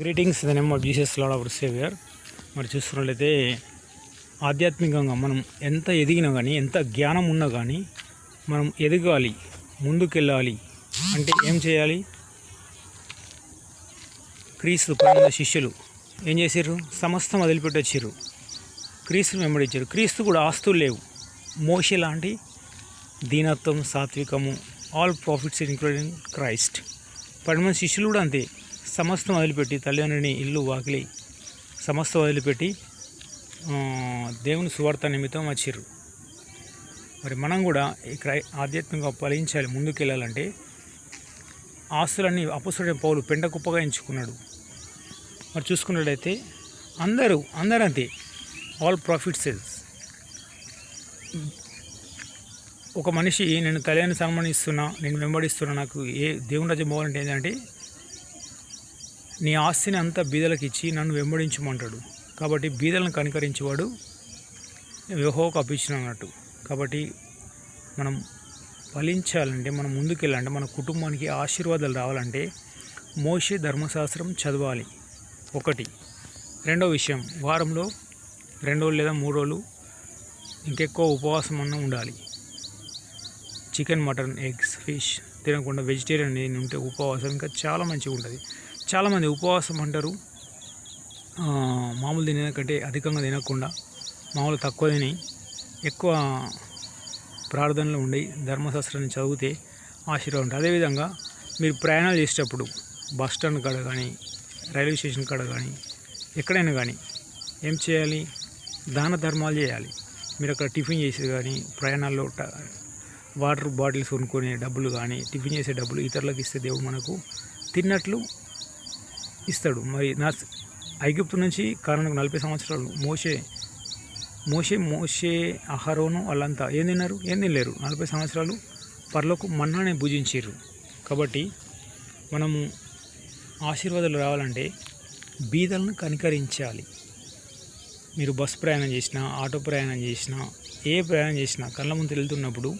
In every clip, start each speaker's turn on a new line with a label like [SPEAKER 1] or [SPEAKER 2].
[SPEAKER 1] Greetings the name of Jesus Lord our saviour మరి చూస్తున్నట్లయితే ఆధ్యాత్మికంగా మనం ఎంత ఎదిగినా కానీ ఎంత జ్ఞానం ఉన్నా కానీ మనం ఎదగాలి ముందుకెళ్ళాలి. అంటే ఏం చేయాలి? క్రీస్తు పన్నెండు శిష్యులు ఏం చేశారు సమస్తం వదిలిపెట్టొచ్చారు క్రీస్తుని వెంబడించారు. క్రీస్తు కూడా ఆస్తులు లేవు. మోషే లాంటి దీనత్వం సాత్వికము ఆల్ ప్రాఫిట్స్ ఇంక్లూడింగ్ క్రైస్ట్ పది మంది శిష్యులు కూడా అంతే. సమస్తం వదిలిపెట్టి తల్లిదండ్రిని ఇల్లు వాకిలి సమస్తం వదిలిపెట్టి దేవుని సువార్త నిమిత్తం వచ్చారు మరి మనం కూడా ఈ క్రై ఆధ్యాత్మికంగా ఫలించాలి ముందుకెళ్ళాలంటే ఆస్తులన్నీ అపసుడైన పౌలు పెండ కుప్పగా ఎంచుకున్నాడు. మరి చూసుకున్నట్లయితే అందరూ అందరూ అంతే ఆల్ ప్రాఫిట్ సేల్స్ ఒక మనిషి నేను తల్లిని సన్మానిస్తున్నా నేను వెంబడిస్తున్నా నాకు ఏ దేవుని రాజ్యం పోవాలంటే ఏంటంటే నీ ఆస్తిని అంతా బీదలకు ఇచ్చి నన్ను వెంబడించమంటాడు. కాబట్టి బీదలను కనికరించేవాడు యెహోవాకు అప్పించిన అన్నట్టు కాబట్టి మనం ఫలించాలంటే మనం ముందుకెళ్ళాలంటే మన కుటుంబానికి ఆశీర్వాదాలు రావాలంటే మోషే ధర్మశాస్త్రం చదవాలి. ఒకటి. రెండో విషయం. వారంలో రెండు రోజులు లేదా మూడు రోజులు ఇంకెక్కువ ఉపవాసం అన్న ఉండాలి. చికెన్ మటన్ ఎగ్స్ ఫిష్ తినకుండా వెజిటేరియన్ ఉంటే ఉపవాసం ఇంకా చాలా మంచిగా ఉంటుంది చాలామంది ఉపవాసం అంటారు. మామూలు తినే కంటే అధికంగా తినకుండా మామూలు తక్కువ తిని ఎక్కువ ప్రార్థనలు ఉండి ధర్మశాస్త్రాన్ని చదివితే ఆశీర్వాదం ఉంటుంది. అదేవిధంగా మీరు ప్రయాణాలు చేసేటప్పుడు బస్ స్టాండ్ కాడ కానీ రైల్వే స్టేషన్ కాడ కానీ ఎక్కడైనా కానీ ఏం చేయాలి? దాన ధర్మాలు చేయాలి. మీరు అక్కడ టిఫిన్ చేసేది కానీ ప్రయాణాల్లో ట- వాటర్ బాటిల్స్ కొనుక్కునే డబ్బులు కానీ టిఫిన్ చేసే డబ్బులు ఇతరులకు ఇస్తే దేవుడు మనకు తిన్నట్లు ఇస్తాడు. మరి నా ఐగుప్తు నుంచి కారణకు నలభై సంవత్సరాలు మోసే మోసే మోసే ఆహారోను వాళ్ళంతా ఏం తిన్నారు? ఏం తినలేరు. నలభై సంవత్సరాలు పర్లోకు మన్నానే భుజించారు కాబట్టి మనము ఆశీర్వాదాలు రావాలంటే బీదలను కనికరించాలి. మీరు బస్ ప్రయాణం చేసినా ఆటో ప్రయాణం చేసినా ఏ ప్రయాణం చేసినా కళ్ళ ముందు వెళ్తున్నప్పుడు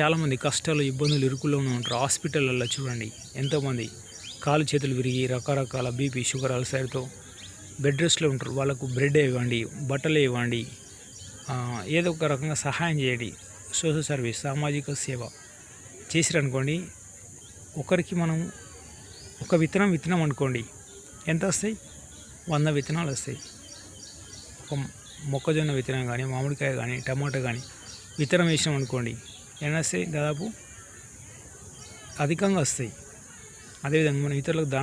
[SPEAKER 1] చాలామంది కష్టాలు ఇబ్బందులు ఇరుకుల్లో ఉంటారు. హాస్పిటల్లో చూడండి. ఎంతోమంది కాలు చేతులు విరిగి రకరకాల బీపీ షుగర్ అల్సర్తో బెడ్ రెస్ట్లో ఉంటారు. వాళ్ళకు బ్రెడ్ ఇవ్వండి బట్టలు ఇవ్వండి ఏదో ఒక రకంగా సహాయం చేయండి. సోషల్ సర్వీస్ సామాజిక సేవ చేసిరనుకోండి ఒకరికి మనం ఒక విత్తనం విత్తనం అనుకోండి ఎంత వస్తాయి? వంద విత్తనాలు వస్తాయి. ఒక మొక్కజొన్న విత్తనం కానీ మామిడికాయ కానీ టమాటా కానీ విత్తనం వేసినాం అనుకోండి ఎన్ని వస్తాయి? దాదాపు అధికంగా వస్తాయి. అదేవిధంగా మనం ఇతరులకు దానం